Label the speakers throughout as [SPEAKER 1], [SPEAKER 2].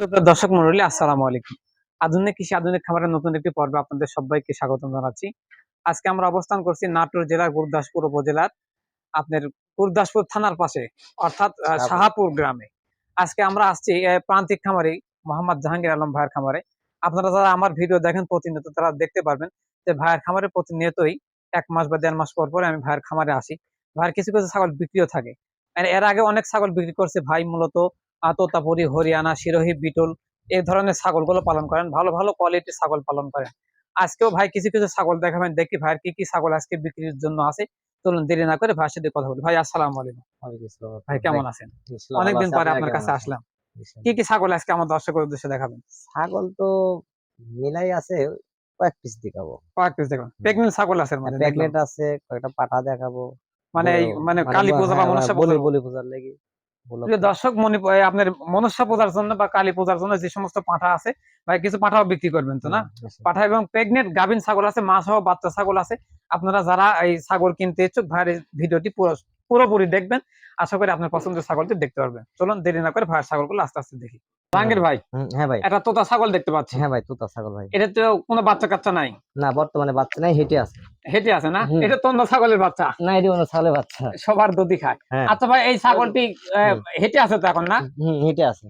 [SPEAKER 1] দর্শক মন্ডলী আসসালামু আলাইকুম। আধুনিক কৃষি আধুনিক খামারের নতুন একটি পর্বে আপনাদের সবাইকে স্বাগত জানাচ্ছি। আজকে আমরা অবস্থান করছি নাটোর জেলার গুরদাসপুর উপজেলার আপনার গুরদাসপুর থানার পাশে অর্থাৎ
[SPEAKER 2] শাহাপুর
[SPEAKER 1] গ্রামে। আজকে আমরা আসছি প্রান্তিক খামারি মোহাম্মদ জাহাঙ্গীর আলম ভাইয়ের খামারে। আপনারা যারা আমার ভিডিও দেখেন প্রতিনিয়ত তারা দেখতে পারবেন যে ভাইয়ের খামারে প্রতিনিয়তই এক মাস বা দেড় মাস পর পরে আমি ভাইয়ের খামারে আসি। ভাইয়ের কিছু কিছু ছাগল বিক্রিও থাকে। এর আগে অনেক ছাগল বিক্রি করছে ভাই মূলত আহ, তোতাপুরি হরিয়ানা সিরোহি বিটল এই ধরনের ছাগলগুলো পালন করেন। ভালো ভালো কোয়ালিটির ছাগল পালন করেন। আজকেও ভাই কিছু কিছু ছাগল দেখাবেন। দেখি ভাইয়ের কি কি ছাগল আজকে বিক্রির জন্য আছে। চলুন দেরি না করে ভাইয়ের সাথে কথা বলি। ভাই আসসালামু আলাইকুম। ভাই কেমন আছেন? অনেকদিন পরে আপনার কাছে আসলাম। কি কি ছাগল আজকে আমার দর্শকের উদ্দেশ্যে দেখাবেন?
[SPEAKER 2] ছাগল তো মিলাই আছে কয়েক পিস দেখাবো
[SPEAKER 1] কয়েক পিস দেখাবো প্রেগনেন্ট ছাগল আছে
[SPEAKER 2] মানে
[SPEAKER 1] দেখলাম।
[SPEAKER 2] আছে কয়েকটা পাটা দেখাবো।
[SPEAKER 1] মানে মানে কালী পূজা বা
[SPEAKER 2] হ্যাঁ,
[SPEAKER 1] মনসা
[SPEAKER 2] বলি বলি পূজার লাগি।
[SPEAKER 1] দর্শক মনে আপনার মনসা পূজার জন্য বা কালী পূজার জন্য যে সমস্ত পাঠা আছে বা কিছু পাঠাও বিক্রি করবেন তো না? পাঠা এবং প্রেগনেন্ট গাভিন ছাগল আছে মা সহ বাচ্চা ছাগল আছে। আপনারা যারা এই ছাগল কিনতে ইচ্ছুক ভাইয়ের ভিডিওটি পুরো- পুরোপুরি দেখবেন। আশা করি আপনার পছন্দের ছাগলটি দেখতে পারবেন। চলুন দেরি না করে ভাইয়ের ছাগলগুলো আস্তে আস্তে দেখি। জাহাঙ্গীর ভাই
[SPEAKER 2] হ্যাঁ ভাই।
[SPEAKER 1] একটা তোতা ছাগল দেখতে পাচ্ছি।
[SPEAKER 2] হ্যাঁ ভাই তুতা ছাগল ভাই।
[SPEAKER 1] এটা তো কোনো বাচ্চা কাচ্চা নাই?
[SPEAKER 2] না বর্তমানে বাচ্চা নাই হেঁটে আছে।
[SPEAKER 1] হেঁটে আছে না। এটা তন্দ ছাগলের বাচ্চা?
[SPEAKER 2] না এটি অন্য ছাগলের বাচ্চা।
[SPEAKER 1] সবার দুধি খায়।
[SPEAKER 2] হ্যাঁ।
[SPEAKER 1] আচ্ছা ভাই এই ছাগলটি হেঁটে আছে তো এখন না?
[SPEAKER 2] হুম হেঁটে আছে।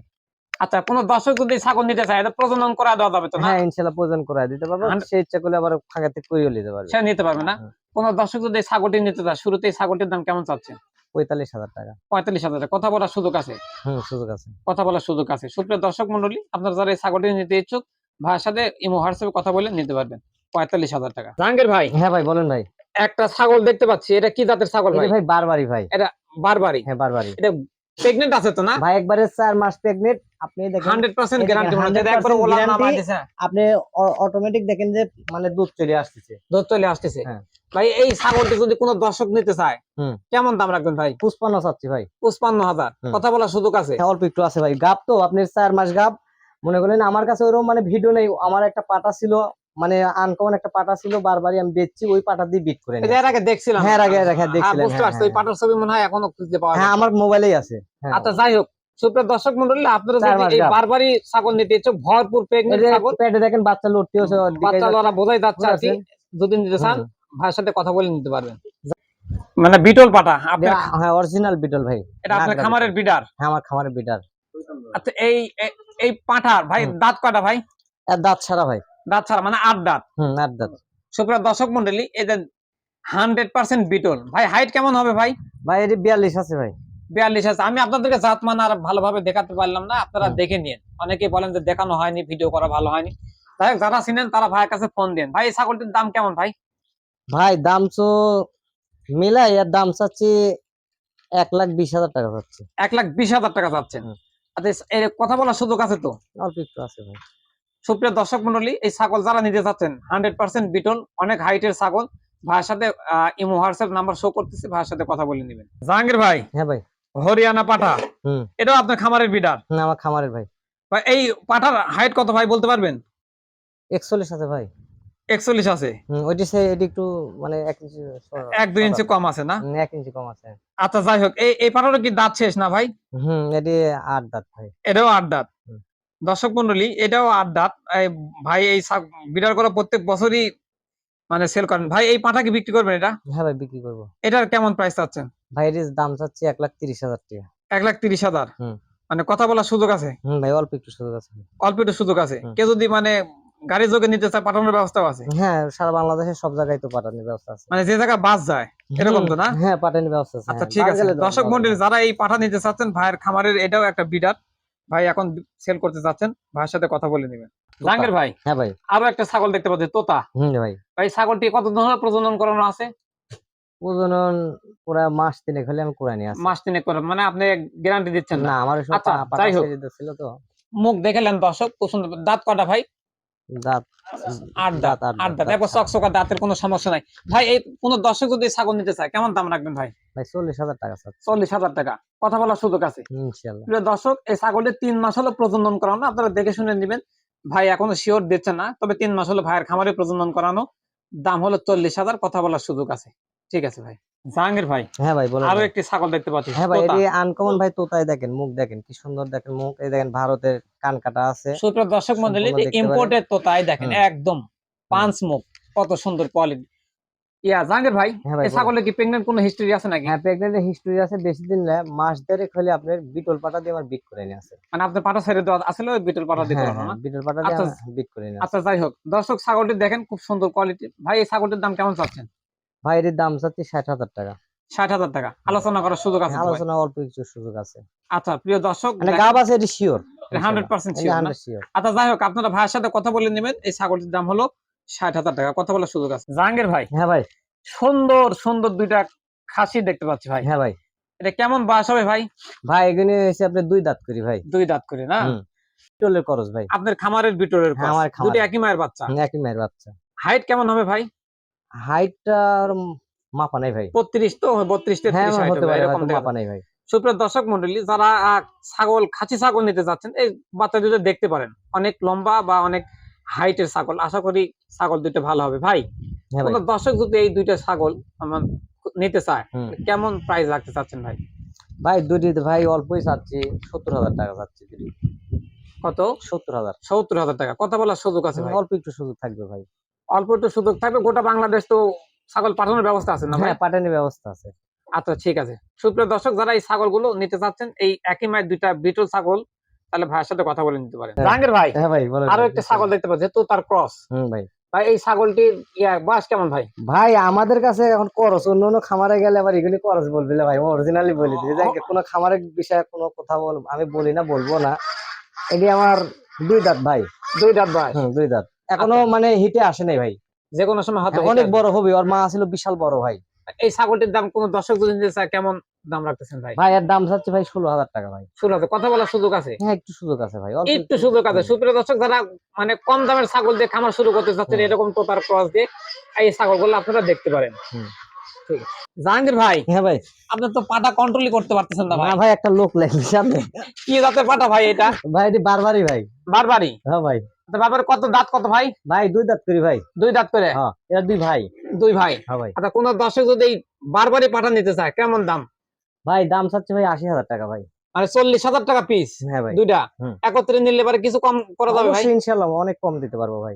[SPEAKER 1] আচ্ছা কোনো দর্শক যদি ছাগল নিতে চায় এটা প্রজনন করা দেওয়া যাবে তো না?
[SPEAKER 2] হ্যাঁ ইনশাল্লাহ প্রয়োজন করে দিতে পারব। সে ইচ্ছা করলে আবার ফাঁকা থেকে করিয়ে নিতে পারবে।
[SPEAKER 1] সে নিতে পারবে না। কোন দর্শক যদি ছাগলটি নিতে চায় শুরুতে এই ছাগলটির দাম কেমন চাচ্ছে
[SPEAKER 2] পঁয়তাল্লিশ হাজার টাকা।
[SPEAKER 1] পঁয়তাল্লিশ হাজার টাকা। কথা বলার সুযোগ আছে?
[SPEAKER 2] সুযোগ আছে।
[SPEAKER 1] কথা বলার সুযোগ আছে। সুপ্রিয় দর্শক মন্ডলী আপনারা যারা এই ছাগলটি নিতে ইচ্ছুক ভাইয়ের সাথে ইমো হোয়াটসঅ্যাপে কথা বলে নিতে পারবেন। পঁয়তাল্লিশ হাজার টাকা। জাহাঙ্গীর ভাই।
[SPEAKER 2] হ্যাঁ ভাই বলেন ভাই।
[SPEAKER 1] একটা ছাগল দেখতে পাচ্ছি। এটা কি জাতের ছাগল ভাই?
[SPEAKER 2] ভাই বারবারই ভাই।
[SPEAKER 1] এটা বারবারই?
[SPEAKER 2] হ্যাঁ বারবারই।
[SPEAKER 1] প্রেগনেন্ট আছে তো না?
[SPEAKER 2] ভাই একবারে চার মাস প্রেগনেন্ট আপনি দেখেন
[SPEAKER 1] হান্ড্রেড পার্সেন্ট
[SPEAKER 2] এটা
[SPEAKER 1] গ্যারান্টি
[SPEAKER 2] 100%
[SPEAKER 1] একবার ওলা না। বাঁধিছে
[SPEAKER 2] আপনি অটোমেটিক দেখেন যে মানে দুধ চলে আসতেছে।
[SPEAKER 1] দুধ চলে আসতেছে।
[SPEAKER 2] হ্যাঁ।
[SPEAKER 1] ভাই এই ছাগলটি যদি কোনো দর্শক নিতে চায়। কেমন দাম রাখবেন ভাই?
[SPEAKER 2] পুষ্পান্ন চাচ্ছি ভাই।
[SPEAKER 1] পঁচপান্ন হাজার।
[SPEAKER 2] হুম।
[SPEAKER 1] কথা বলার সুযোগ আছে?
[SPEAKER 2] হ্যাঁ, অল্প একটু আছে ভাই। গাব তো আপনার চার মাস গাব। মনে করেন আমার কাছে ওরকম মানে ভিডিও নেই। আমার একটা পাটা ছিল মানে আনকমন একটা পাটা ছিল বারবারই আমি বেচছি ওই পাটা দিয়ে বিট করে।
[SPEAKER 1] এর আগে দেখছিলাম।
[SPEAKER 2] হ্যাঁ, এর আগে- এর আগে
[SPEAKER 1] হ্যাঁ,
[SPEAKER 2] দেখছিলেন,
[SPEAKER 1] বুঝতে
[SPEAKER 2] হ্যাঁ,
[SPEAKER 1] পারছি ওই
[SPEAKER 2] হ্যাঁ।
[SPEAKER 1] পাটার ছবি মনে হয় এখনও খুঁজতে পাওয়া
[SPEAKER 2] হ্যাঁ আমার মোবাইলেই আছে হ্যাঁ।
[SPEAKER 1] আচ্ছা যাই হোক সুপ্রিয় দর্শক মন্ডলী আপনারা যদি এই বারবারই ছাগল নিতে ইচ্ছুক ভরপুর প্রেগনেন্ট ছাগল।
[SPEAKER 2] পেটে দেখেন বাচ্চা লড়তে হচ্ছে
[SPEAKER 1] বাচ্চা লড়া বোঝাই যাচ্ছে আর কি। যদি নিতে চান ভাইয়ের সাথে কথা বলে নিতে পারবেন। মানে বিটল পাটা আপনার
[SPEAKER 2] হ্যাঁ অরিজিনাল বিটল ভাই।
[SPEAKER 1] এটা আপনার খামারের বিডার
[SPEAKER 2] হ্যাঁ আমার খামারের বিটার।
[SPEAKER 1] আচ্ছা এই এই- পাঠার ভাই দাঁত কটা ভাই?
[SPEAKER 2] দাঁত ছাড়া ভাই।
[SPEAKER 1] দাঁত ছাড়া মানে আট দাঁত।
[SPEAKER 2] আট দাঁত।
[SPEAKER 1] সুপ্রিয় দর্শক মন্ডলী এদের হান্ড্রেড পার্সেন্ট বিটল। ভাই হাইট কেমন হবে ভাই?
[SPEAKER 2] ভাই এটি বিয়াল্লিশ আছে ভাই।
[SPEAKER 1] বিয়াল্লিশ আছে। আমি আপনাদেরকে জাত মান আর ভালোভাবে দেখাতে পারলাম না আপনারা দেখে নিন। অনেকেই বলেন যে দেখানো হয়নি ভিডিও করা ভালো হয়নি। হোক যারা চিনেন তারা ভাইয়ের কাছে ফোন দেন। ভাই এই ছাগলটির দাম কেমন ভাই?
[SPEAKER 2] ভাই দাম তো মিলাই এর দাম চাচ্ছি এক লাখ বিশ হাজার টাকা চাচ্ছি।
[SPEAKER 1] এক লাখ বিশ হাজার টাকা চাচ্ছেন।
[SPEAKER 2] হুম।
[SPEAKER 1] আচ্ছা এর কথা বলার সুযোগ আছে তো?
[SPEAKER 2] অল্প একটু আছে ভাই।
[SPEAKER 1] সুপ্রিয় দর্শক মন্ডলী এই ছাগল যারা নিতে চাচ্ছেন হান্ড্রেড পার্সেন্ট বিটল অনেক হাইটের ছাগল ভাইয়ের সাথে ইমো হোয়াটসঅ্যাপ নাম্বার শো করতেছি ভাইয়ের সাথে কথা বলে নেবেন। জাহাঙ্গীর ভাই
[SPEAKER 2] হ্যাঁ ভাই।
[SPEAKER 1] হরিয়ানা পাঠা এটাও আপনার খামারের বিডার
[SPEAKER 2] না আমার খামারের ভাই।
[SPEAKER 1] ভাই এই পাঠার হাইট কত ভাই বলতে পারবেন?
[SPEAKER 2] একচল্লিশ আছে ভাই।
[SPEAKER 1] একচল্লিশ আছে?
[SPEAKER 2] ওইটি সে এটি একটু মানে এক ইঞ্চি
[SPEAKER 1] এক দুই ইঞ্চি কম আছে না?
[SPEAKER 2] এক ইঞ্চি কম আছে।
[SPEAKER 1] আচ্ছা যাই হোক এই এই পাঠারও কি দাঁত শেষ না ভাই?
[SPEAKER 2] হুম এটি আট দাঁত ভাই।
[SPEAKER 1] এটাও আট দাঁত। দর্শক মন্ডলী এটাও এই ভাই এই বিড়ার করে প্রত্যেক বছরই মানে সেল করেন। ভাই এই পাঠা কি বিক্রি করবেন এটা?
[SPEAKER 2] হ্যাঁ ভাই বিক্রি করব।
[SPEAKER 1] এটার কেমন প্রাইস চাচ্ছেন?
[SPEAKER 2] ভাই এটির দাম চাচ্ছি এক লাখ তিরিশ হাজার টাকা।
[SPEAKER 1] এক লাখ তিরিশ হাজার? মানে কথা বলার সুযোগ আছে?
[SPEAKER 2] হুম ভাই অল্প একটু সুযোগ আছে।
[SPEAKER 1] অল্প একটু সুযোগ আছে। কেউ যদি মানে গাড়ি যোগে নিতে চায় পাঠানোর ব্যবস্থা আছে?
[SPEAKER 2] হ্যাঁ সারা বাংলাদেশের সব জায়গায় তো পাঠানোর ব্যবস্থা আছে।
[SPEAKER 1] মানে যে জায়গায় বাস যায় এরকম তো না?
[SPEAKER 2] হ্যাঁ পাঠানোর ব্যবস্থা আছে।
[SPEAKER 1] আচ্ছা ঠিক আছে।
[SPEAKER 2] গেলে
[SPEAKER 1] দর্শক মন্ডলী যারা এই পাঠা নিতে চাচ্ছেন ভাইয়ের খামারের এটাও একটা বিডার ভাই এখন সেল করতে চাচ্ছেন ভাইয়ের সাথে কথা বলে নেবেন। জাহাঙ্গীর ভাই
[SPEAKER 2] হ্যাঁ ভাই।
[SPEAKER 1] আরও একটা ছাগল দেখতে পাচ্ছি তোতা।
[SPEAKER 2] হুম ভাই।
[SPEAKER 1] ভাই ছাগলটি কত ধরনের প্রজনন করানো আছে?
[SPEAKER 2] প্রজনন পুরো মাস তিনেক হলে আমি কোরআনি নিয়ে
[SPEAKER 1] মাস তিনেক করে মানে আপনি গ্যারান্টি দিচ্ছেন না?
[SPEAKER 2] আমার সব
[SPEAKER 1] আচ্ছা,
[SPEAKER 2] পা-
[SPEAKER 1] যাই হোক।
[SPEAKER 2] ছিল তো।
[SPEAKER 1] মুখ দেখে দর্শক খুব সুন্দর দাঁত কটা ভাই?
[SPEAKER 2] দাঁত
[SPEAKER 1] আট দাঁত আট দাঁত একবার চকচকা দাঁতের কোনো সমস্যা নাই। ভাই এই কোন দর্শক যদি ছাগল নিতে চায় কেমন দাম রাখবেন ভাই?
[SPEAKER 2] ভাই চল্লিশ হাজার টাকা স্যার।
[SPEAKER 1] চল্লিশ হাজার টাকা। কথা বলার সুযোগ আছে।
[SPEAKER 2] ইনশাল্লাহ।
[SPEAKER 1] দর্শক এই ছাগলটি তিন মাস হলো প্রজনন করানো আপনারা দেখে শুনে নেবেন। ভাই এখনও শিওর দিচ্ছে না তবে তিন মাস হলো ভাইয়ের খামারে প্রজনন করানো। দাম হলো চল্লিশ হাজার কথা বলার সুযোগ আছে। ঠিক আছে ভাই। জাহাঙ্গীর ভাই?
[SPEAKER 2] হ্যাঁ ভাই বলেন আরও
[SPEAKER 1] একটি ছাগল দেখতে পাচ্ছি
[SPEAKER 2] হ্যাঁ ভাই। এটি আনকমন ভাই তোতাই দেখেন মুখ দেখেন কি সুন্দর দেখেন মুখ। এই দেখেন ভারতের কান কাটা আছে।
[SPEAKER 1] সুপ্রিয় দর্শক মন্ডলী ইম্পোর্টেড তোতাই দেখেন একদম পাঁচ মুখ কত সুন্দর কোয়ালিটি ইয়া জাহাঙ্গীর ভাই
[SPEAKER 2] হ্যাঁ
[SPEAKER 1] এই ছাগলের কি প্রেগনেন্ট কোনো হিস্টরি আছে নাকি?
[SPEAKER 2] হ্যাঁ প্রেগনেন্টের হিস্টরি আছে বেশি দিন না মাস দেড়েক হলে আপনার বিটল পাটা দিয়ে আমার বিট করে নিয়ে আছে
[SPEAKER 1] মানে আপনার পাটা ছেড়ে দেওয়া আসলে ওই বিটল পাটা দিয়ে
[SPEAKER 2] হ্যাঁ
[SPEAKER 1] না
[SPEAKER 2] হ্যাঁ বিটল পাটা দিয়ে
[SPEAKER 1] আচ্ছা,
[SPEAKER 2] বিট করে নিয়ে
[SPEAKER 1] আচ্ছা যাই হোক দর্শক ছাগলটি দেখেন খুব সুন্দর কোয়ালিটি ভাই এই ছাগলটির দাম কেমন চাচ্ছেন?
[SPEAKER 2] ভাই এটির দাম চাচ্ছি ষাট হাজার টাকা।
[SPEAKER 1] ষাট হাজার টাকা। আলোচনা করার সুযোগ আছে
[SPEAKER 2] আলোচনা অল্প কিছু সুযোগ আছে।
[SPEAKER 1] আচ্ছা প্রিয় দর্শক
[SPEAKER 2] মানে গাব আছে এটি শিওর
[SPEAKER 1] হান্ড্রেড পার্সেন্ট শিওর আচ্ছা যাই হোক আপনারা ভাইয়ের সাথে কথা বলে নেবেন। এই ছাগলটির দাম হলো ষাট হাজার টাকা। কথা বলার সুযোগ আছে। জাহাঙ্গীর ভাই
[SPEAKER 2] হ্যাঁ ভাই।
[SPEAKER 1] সুন্দর সুন্দর দুইটা খাসি দেখতে পাচ্ছি ভাই।
[SPEAKER 2] হ্যাঁ ভাই।
[SPEAKER 1] এটা কেমন বাস হবে ভাই?
[SPEAKER 2] ভাই এখানে এসে আপনি দুই দাঁত করি ভাই।
[SPEAKER 1] দুই দাঁত করে না।
[SPEAKER 2] বিটলের খরচ ভাই।
[SPEAKER 1] আপনার খামারের
[SPEAKER 2] আমার খামারে।
[SPEAKER 1] দুটি একই মায়ের বাচ্চা?
[SPEAKER 2] একই মায়ের বাচ্চা।
[SPEAKER 1] হাইট কেমন হবে ভাই?
[SPEAKER 2] হাইটটা মাপা নাই ভাই।
[SPEAKER 1] বত্রিশ তো বত্রিশ
[SPEAKER 2] হ্যাঁ হতে পারে মাপা নাই ভাই।
[SPEAKER 1] সুপ্রিয় দর্শক মন্ডলী যারা ছাগল খাসি ছাগল নিতে যাচ্ছেন এই বাচ্চা দুটো দেখতে পারেন অনেক লম্বা বা অনেক হাইটের ছাগল আশা করি ছাগল দুটো ভালো হবে। ভাই
[SPEAKER 2] হ্যাঁ ভাই।
[SPEAKER 1] দর্শক যদি এই দুইটা ছাগল আমার নিতে চায় কেমন প্রাইস রাখতে চাচ্ছেন ভাই?
[SPEAKER 2] ভাই দুটি ভাই অল্পই চাচ্ছি সত্তর হাজার টাকা চাচ্ছি
[SPEAKER 1] কত?
[SPEAKER 2] সত্তর হাজার।
[SPEAKER 1] সত্তর হাজার টাকা। কথা বলার সুযোগ আছে
[SPEAKER 2] অল্প একটু সুযোগ থাকবে ভাই।
[SPEAKER 1] অল্প একটু সুযোগ থাকবে গোটা বাংলাদেশ তো ছাগল পাঠানোর ব্যবস্থা আছে না
[SPEAKER 2] হ্যাঁ পাঠানোর ব্যবস্থা আছে।
[SPEAKER 1] আচ্ছা ঠিক আছে। সুপ্রিয় দর্শক যারা এই ছাগলগুলো নিতে চাচ্ছেন এই একই মায়ের দুইটা বিটল ছাগল তাহলে ভাইয়ের সাথে কথা বলে নিতে পারেন।
[SPEAKER 2] হ্যাঁ।
[SPEAKER 1] জাহাঙ্গীর ভাই
[SPEAKER 2] হ্যাঁ ভাই বলেন। আরও
[SPEAKER 1] একটা ছাগল দেখতে পাচ্ছি তো তার ক্রস
[SPEAKER 2] হুম ভাই।
[SPEAKER 1] ভাই এই ছাগলটির ইয়া বয়স কেমন ভাই?
[SPEAKER 2] ভাই আমাদের কাছে এখন করস অন্য অন্য খামারে গেলে আবার এগুলি করস বলবি না ভাই অরিজিনালি বলি। দিই কোনো খামারের বিষয়ে কোনো কথা বল আমি বলি না বলব না। এটি আমার দুই দাঁত ভাই।
[SPEAKER 1] দুই দাঁত ভাই?
[SPEAKER 2] হুম দুই দাঁত। এখনও মানে হিটে আসে নাই ভাই।
[SPEAKER 1] যে কোনো সময় হয়তো
[SPEAKER 2] হ্যাঁ, অনেক বড় হবে ওর মা ছিল বিশাল বড় ভাই।
[SPEAKER 1] এই ছাগলটির দাম কোন দর্শক যদি নিতে চায় কেমন দাম রাখতেছেন ভাই?
[SPEAKER 2] ভাই এর দাম চাচ্ছে ভাই ষোলো হাজার টাকা ভাই।
[SPEAKER 1] শুরু হবে কথা বলার সুযোগ আছে?
[SPEAKER 2] হ্যাঁ একটু সুযোগ আছে ভাই
[SPEAKER 1] একটু সুযোগ আছে। সুপ্রিয় দর্শক যারা মানে কম দামের ছাগল দিয়ে খামার শুরু করতে চাচ্ছেন এরকম তো তার ক্রস দিয়ে এই ছাগলগুলো আপনারা দেখতে পারেন। ঠিক জাহাঙ্গীর ভাই
[SPEAKER 2] হ্যাঁ ভাই।
[SPEAKER 1] আপনার তো পাটা কন্ট্রোলই করতে পারতেছেন না ভাই।
[SPEAKER 2] ভাই একটা লোক লাগবে সামনে।
[SPEAKER 1] কি জাতের পাটা ভাই এটা?
[SPEAKER 2] ভাই এটি বারবারই ভাই।
[SPEAKER 1] বারবারই?
[SPEAKER 2] হ্যাঁ ভাই।
[SPEAKER 1] বাবার কত দাঁত কত ভাই?
[SPEAKER 2] ভাই দুই দাঁত করি ভাই।
[SPEAKER 1] দুই দাঁত করে?
[SPEAKER 2] হ্যাঁ এরা দুই ভাই।
[SPEAKER 1] দুই ভাই।
[SPEAKER 2] হ্যাঁ ভাই।
[SPEAKER 1] আচ্ছা কোন দর্শক যদি বারবারই পাঠা নিতে চায় কেমন দাম?
[SPEAKER 2] ভাই দাম চাচ্ছে ভাই আশি হাজার টাকা ভাই।
[SPEAKER 1] মানে চল্লিশ হাজার টাকা পিস
[SPEAKER 2] হ্যাঁ ভাই।
[SPEAKER 1] দুইটা? একত্রে নিলে পরে কিছু কম করা যাবে ভাই?
[SPEAKER 2] ইনশাল্লাহ অনেক কম দিতে পারব ভাই।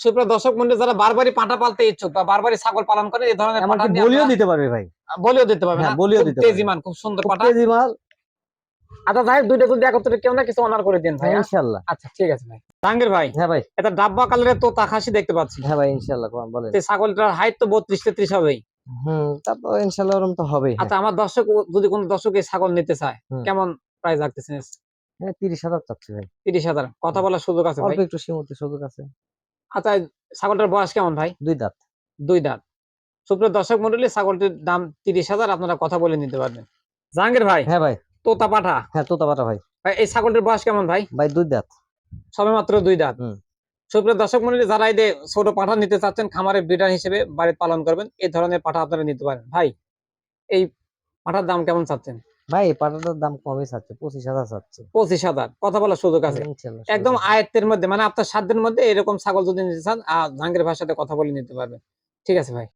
[SPEAKER 1] সুপ্রিয় দর্শক মন্ডলী যারা বারবারই পাঠা পালতে ইচ্ছুক বা বারবারই ছাগল পালন করে এই ধরনের
[SPEAKER 2] বলিও দিতে পারবে ভাই।
[SPEAKER 1] বলিও দিতে পারবে
[SPEAKER 2] হ্যাঁ,
[SPEAKER 1] না?
[SPEAKER 2] বলিও দিতে পারবে।
[SPEAKER 1] তেজিমান খুব সুন্দর
[SPEAKER 2] খুব
[SPEAKER 1] পাঠা।
[SPEAKER 2] তেজি মাল।
[SPEAKER 1] আচ্ছা হোক, দুইটা যদি একত্রে কেউ না কিছু অনার করে দিন ভাই
[SPEAKER 2] হ্যাঁ
[SPEAKER 1] হ্যাঁ?
[SPEAKER 2] ইনশাল্লাহ।
[SPEAKER 1] আচ্ছা ঠিক আছে ভাই। জাহাঙ্গীর ভাই
[SPEAKER 2] হ্যাঁ ভাই।
[SPEAKER 1] এটা ডাব্বা কালারের তো খাসি দেখতে পাচ্ছি।
[SPEAKER 2] হ্যাঁ ভাই ইনশাল্লাহ বলেন।
[SPEAKER 1] ছাগলটার হাইট তো বত্রিশ তেত্রিশ হবেই।
[SPEAKER 2] হুম তারপর ইনশাল্লাহ ওরকম তো হবেই
[SPEAKER 1] আচ্ছা আমার দর্শক যদি কোন দর্শক এই ছাগল নিতে চায় কেমন প্রাইস রাখতেছেন
[SPEAKER 2] হ্যাঁ তিরিশ হাজার চাচ্ছি ভাই।
[SPEAKER 1] তিরিশ হাজার কথা বলার সুযোগ আছে ভাই?
[SPEAKER 2] অল্প একটু সীমিত সুযোগ আছে।
[SPEAKER 1] আচ্ছা ছাগলটার বয়স কেমন ভাই?
[SPEAKER 2] দুই দাঁত।
[SPEAKER 1] দুই দাঁত। সুপ্রিয় দর্শক মন্ডলী ছাগলটির দাম তিরিশ হাজার আপনারা কথা বলে নিতে পারবেন। জাহাঙ্গীর ভাই
[SPEAKER 2] হ্যাঁ ভাই।
[SPEAKER 1] তোতা পাঠা
[SPEAKER 2] হ্যাঁ তোতা পাঠা ভাই।
[SPEAKER 1] ভাই এই ছাগলটির বয়স কেমন ভাই?
[SPEAKER 2] ভাই দুই দাঁত।
[SPEAKER 1] সবে মাত্র দুই দাঁত। সুপ্রিয় দর্শক মন্ডলী যারা এই ছোট পাঠা নিতে চাচ্ছেন খামারের ব্রিডার হিসেবে বাড়িতে পালন করবেন এই ধরনের পাঠা আপনারা নিতে পারেন। ভাই এই পাঠার দাম কেমন চাচ্ছেন?
[SPEAKER 2] ভাই এই পাটাটার দাম কমই চাচ্ছে পঁচিশ হাজার চাচ্ছে।
[SPEAKER 1] পঁচিশ হাজার কথা বলার সুযোগ আছে। একদম আয়ত্তের মধ্যে মানে আপনার সাধ্যের মধ্যে এরকম ছাগল যদি নিতে চান জাহাঙ্গীর ভাইয়ের সাথে কথা বলে নিতে পারবেন। ঠিক আছে ভাই।